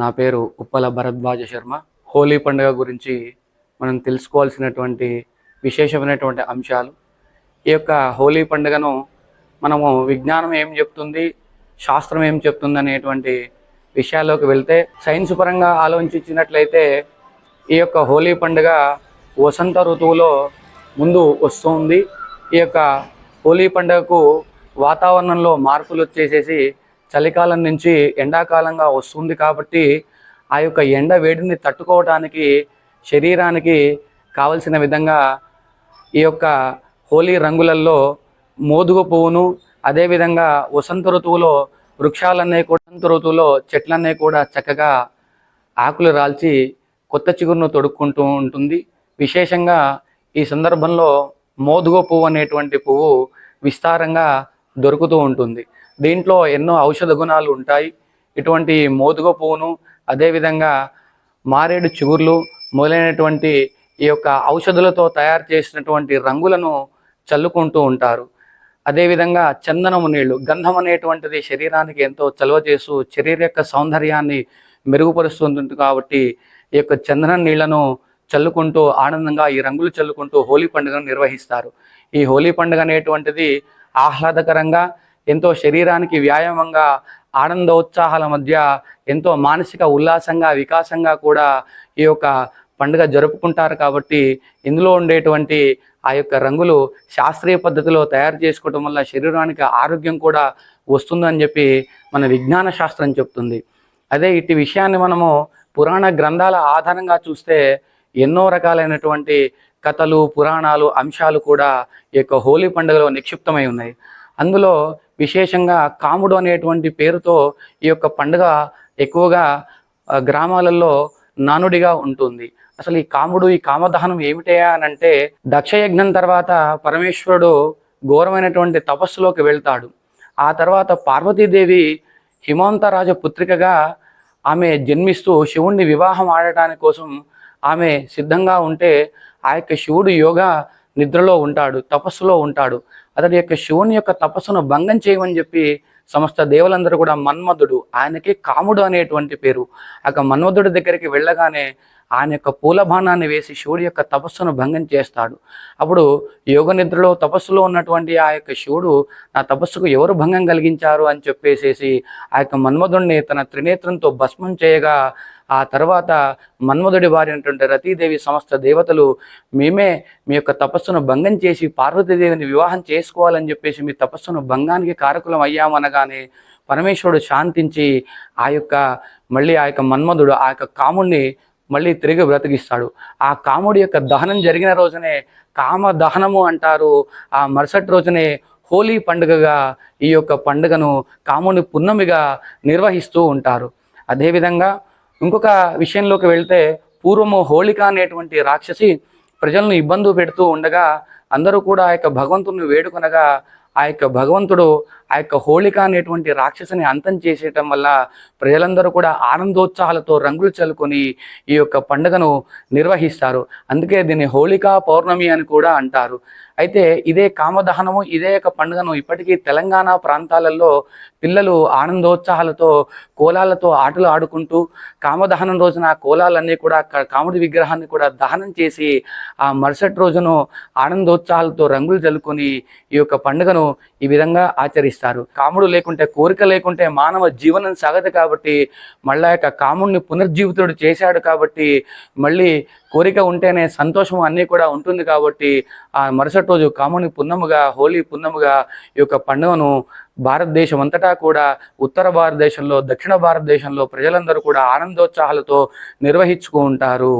నా పేరు ఉప్పల భరద్వాజ శర్మ. హోలీ పండుగ గురించి మనం తెలుసుకోవాల్సినటువంటి విశేషమైనటువంటి అంశాలు. ఈ యొక్క హోలీ పండుగను మనము విజ్ఞానం ఏం చెప్తుంది శాస్త్రం ఏం చెప్తుంది అనేటువంటి విషయాల్లోకి వెళ్తే సైన్స్ పరంగా ఆలోచించినట్లయితే ఈ యొక్క హోలీ పండుగ వసంత ఋతువులో ముందు వస్తుంది. ఈ యొక్క హోలీ పండుగకు వాతావరణంలో మార్పులు వచ్చేసేసి చలికాలం నుంచి ఎండాకాలంగా వస్తుంది కాబట్టి ఆ యొక్క ఎండ వేడిని తట్టుకోవడానికి శరీరానికి కావలసిన విధంగా ఈ యొక్క హోలీ రంగులలో మోదుగ పువ్వును అదేవిధంగా వసంత ఋతువులో వృక్షాలన్నీ కూడా వసంత ఋతువులో చెట్లన్నీ కూడా చక్కగా ఆకులు రాల్చి కొత్త చిగురును తొడుక్కుంటూ ఉంటుంది. విశేషంగా ఈ సందర్భంలో మోదుగ పువ్వు అనేటువంటి పువ్వు విస్తారంగా దొరుకుతూ ఉంటుంది. దీంట్లో ఎన్నో ఔషధ గుణాలు ఉంటాయి. ఇటువంటి మోదుగ పువ్వును అదేవిధంగా మారేడు చిగుర్లు మొదలైనటువంటి ఈ యొక్క ఔషధులతో తయారు చేసినటువంటి రంగులను చల్లుకుంటూ ఉంటారు. అదేవిధంగా చందనము నీళ్ళు గంధం అనేటువంటిది శరీరానికి ఎంతో చలవ చేస్తూ శరీర యొక్క సౌందర్యాన్ని మెరుగుపరుస్తుంది కాబట్టి ఈ యొక్క చందనం నీళ్ళను చల్లుకుంటూ ఆనందంగా ఈ రంగులు చల్లుకుంటూ హోలీ పండుగను నిర్వహిస్తారు. ఈ హోలీ పండుగ అనేటువంటిది ఆహ్లాదకరంగా ఎంతో శరీరానికి వ్యాయామంగా ఆనందోత్సాహాల మధ్య ఎంతో మానసిక ఉల్లాసంగా వికాసంగా కూడా ఈ యొక్క పండుగ జరుపుకుంటారు కాబట్టి ఇందులో ఉండేటువంటి ఆ యొక్క రంగులు శాస్త్రీయ పద్ధతిలో తయారు చేసుకోవడం వల్ల శరీరానికి ఆరోగ్యం కూడా వస్తుందని చెప్పి మన విజ్ఞాన శాస్త్రం చెప్తుంది. అదే ఇటు విషయాన్ని మనము పురాణ గ్రంథాల ఆధారంగా చూస్తే ఎన్నో రకాలైనటువంటి కథలు పురాణాలు అంశాలు కూడా ఈ యొక్క హోలీ పండుగలో నిక్షిప్తమై ఉన్నాయి. అందులో విశేషంగా కాముడు అనేటువంటి పేరుతో ఈ యొక్క పండుగ ఎక్కువగా గ్రామాలలో నానుడిగా ఉంటుంది. అసలు ఈ కాముడు ఈ కామదహనం ఏమిటయా అని అంటే దక్షయజ్ఞం తర్వాత పరమేశ్వరుడు ఘోరమైనటువంటి తపస్సులోకి వెళ్తాడు. ఆ తర్వాత పార్వతీదేవి హిమాంతరాజ పుత్రికగా ఆమె జన్మిస్తూ శివుణ్ణి వివాహం ఆడటానికి కోసం ఆమె సిద్ధంగా ఉంటే ఆ యొక్క శివుడు యోగా నిద్రలో ఉంటాడు తపస్సులో ఉంటాడు. అతడి యొక్క శివుని యొక్క తపస్సును భంగం చేయమని చెప్పి సమస్త దేవులందరూ కూడా మన్మధుడు ఆయనకి కాముడు అనేటువంటి పేరు. ఆ యొక్క మన్మధుడి దగ్గరికి వెళ్ళగానే ఆయన యొక్క పూలభాణాన్ని వేసి శివుడి యొక్క తపస్సును భంగం చేస్తాడు. అప్పుడు యోగ నిద్రలో తపస్సులో ఉన్నటువంటి ఆ యొక్క శివుడు నా తపస్సుకు ఎవరు భంగం కలిగించారు అని చెప్పేసేసి ఆ యొక్క మన్మధుడిని తన త్రినేత్రంతో భస్మం చేయగా ఆ తర్వాత మన్మధుడి వారి అంటుంటే రతీదేవి సమస్త దేవతలు మేమే మీ యొక్క తపస్సును భంగం చేసి పార్వతీదేవిని వివాహం చేసుకోవాలని చెప్పేసి మీ తపస్సును భంగానికి కారకులం అయ్యామనగానే పరమేశ్వరుడు శాంతించి ఆ యొక్క మళ్ళీ ఆ యొక్క మన్మధుడు ఆ యొక్క కాముడిని మళ్ళీ తిరిగి బ్రతికిస్తాడు. ఆ కాముడి యొక్క దహనం జరిగిన రోజునే కామ దహనము అంటారు. ఆ మరుసటి రోజునే హోలీ పండుగగా ఈ యొక్క పండుగను కాముని పున్నమిగా నిర్వహిస్తూ ఉంటారు. అదేవిధంగా ఇంకొక విషయంలోకి వెళ్తే పూర్వము హోళిక అనేటువంటి రాక్షసి ప్రజలను ఇబ్బంది పెడుతూ ఉండగా అందరూ కూడా ఆ యొక్క భగవంతుని వేడుకొనగా ఆ యొక్క భగవంతుడు ఆ యొక్క హోళిక అనేటువంటి రాక్షసిని అంతం చేసేయటం వల్ల ప్రజలందరూ కూడా ఆనందోత్సాహాలతో రంగులు చల్లుకొని ఈ యొక్క పండుగను నిర్వహిస్తారు. అందుకే దీన్ని హోళికా పౌర్ణమి అని కూడా అంటారు. అయితే ఇదే కామదహనము ఇదే యొక్క పండుగను ఇప్పటికీ తెలంగాణ ప్రాంతాలలో పిల్లలు ఆనందోత్సాహాలతో కోలాలతో ఆటలు ఆడుకుంటూ కామదహనం రోజున కోలాలన్నీ కూడా కాముడి విగ్రహాన్ని కూడా దహనం చేసి ఆ మరుసటి రోజును ఆనందోత్సాహాలతో రంగులు జల్లుకొని ఈ యొక్క పండుగను ఈ విధంగా ఆచరిస్తారు. కాముడు లేకుంటే కోరిక లేకుంటే మానవ జీవనం సాగదు కాబట్టి మళ్ళా యొక్క కాముడిని పునర్జీవితుడు చేశాడు కాబట్టి మళ్ళీ కోరిక ఉంటేనే సంతోషం అన్నీ కూడా ఉంటుంది కాబట్టి ఆ మరుసటి రోజు కాముని పున్నముగా హోలీ పున్నముగా ఈ యొక్క పండుగను భారతదేశం అంతటా కూడా ఉత్తర భారతదేశంలో దక్షిణ భారతదేశంలో ప్రజలందరూ కూడా ఆనందోత్సాహాలతో నిర్వహించుకుంటారు.